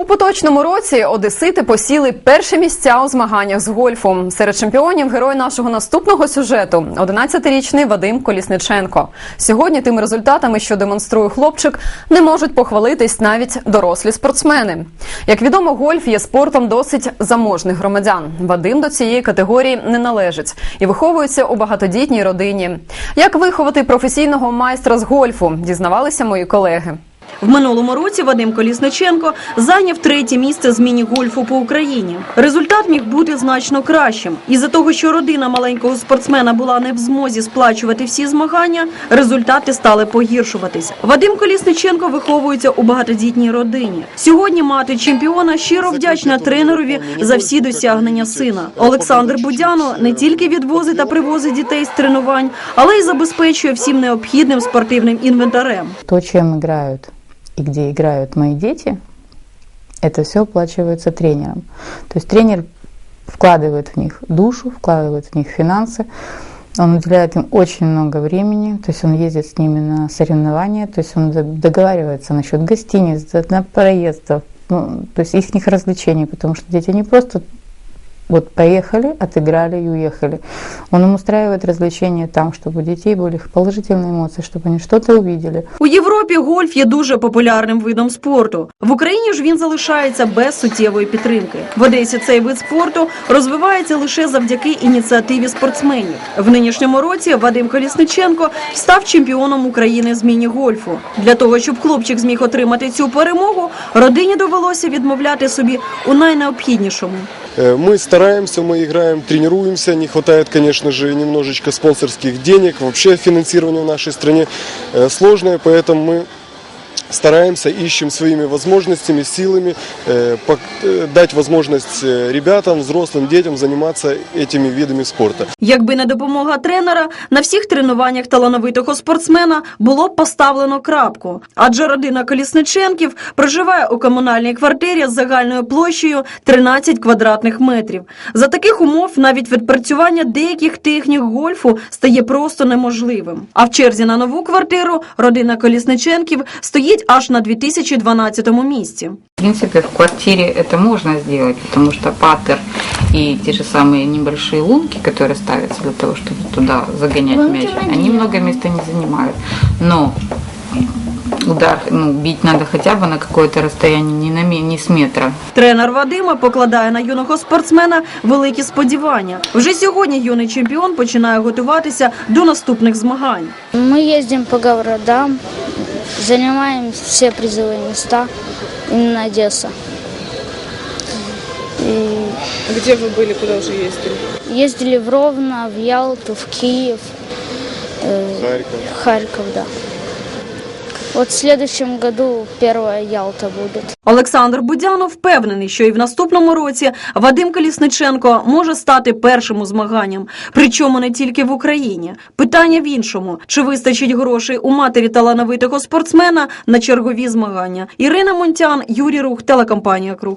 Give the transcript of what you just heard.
У поточному році одесити посіли перші місця у змаганнях з гольфу. Серед чемпіонів герой нашого наступного сюжету 11-річний Вадим Колісниченко. Сьогодні тими результатами, що демонструє хлопчик, не можуть похвалитись навіть дорослі спортсмени. Як відомо, гольф є спортом досить заможних громадян. Вадим до цієї категорії не належить і виховується у багатодітній родині. Як виховати професійного майстра з гольфу, дізнавалися мої колеги. В минулому році Вадим Колісниченко зайняв третє місце з міні-гольфу по Україні. Результат міг бути значно кращим. Із-за того, що родина маленького спортсмена була не в змозі сплачувати всі змагання, результати стали погіршуватись. Вадим Колісниченко виховується у багатодітній родині. Сьогодні мати чемпіона щиро вдячна тренерові за всі досягнення сина. Олександр Будяно не тільки відвозить та привозить дітей з тренувань, але й забезпечує всім необхідним спортивним інвентарем. То, чем играют и где играют мои дети, это все оплачивается тренером. То есть тренер вкладывает в них душу, вкладывает в них финансы, он уделяет им очень много времени, то есть он ездит с ними на соревнования, то есть он договаривается насчет гостиниц, на проездов, ну, то есть их развлечений, потому что дети не просто вот поехали, отыграли и уехали. Он им устраивает развлечения там, чтобы у детей были положительные эмоции, чтобы они что-то увидели. У Європі гольф є дуже популярним видом спорту. В Україні ж він залишається без суттєвої підтримки. В Одесі цей вид спорту розвивається лише завдяки ініціативі спортсменів. В нинішньому році Вадим Колісниченко став чемпіоном України з міні-гольфу. Для того, щоб хлопчик зміг отримати цю перемогу, родині довелося відмовляти собі у найнеобхіднішому. Э, Мы стараемся, мы играем, тренируемся. Не хватает, конечно же, немножечко спонсорских денег. Вообще финансирование в нашей стране э, сложное, поэтому мы стараемся, ищем своими возможностями, силами э, пок- э, дать возможность э, ребятам, взрослым детям заниматься этими видами спорта. Якби не допомога тренера, на всіх тренуваннях талановитого спортсмена було б поставлено крапку. Адже родина Колісниченків проживає у комунальній квартирі з загальною площею 13 квадратних метрів. За таких умов навіть відпрацювання деяких технік гольфу стає просто неможливим. А в черзі на нову квартиру родина Колісниченків стоїть аж на 2012 місці. В принципе, в квартире это можно сделать, потому что паттер и те же самые небольшие лунки, которые ставятся для того, чтобы туда загонять мяч, они много места не занимают. Но удар, ну, бить надо хотя бы на какое-то расстояние, не, на, ме- не с метра. Тренер Вадима покладає на юного спортсмена великі сподівання. Вже сьогодні юний чемпіон починає готуватися до наступних змагань. Мы ездим по городам, занимаем все призовые места именно Одесса. И Где вы были, куда уже ездили? ездили в Ровно, в Ялту, в Киев, э, Харьков. Харьков, да. Вот в следующем году первая Ялта будет. Олександр Будянов впевнений, що і в наступному році Вадим Колісниченко може стати першим у змаганням. Причому не тільки в Україні. Питання в іншому: чи вистачить грошей у матері талановитого спортсмена на чергові змагання? Ірина Монтян, Юрій Рух, телекомпанія Круг.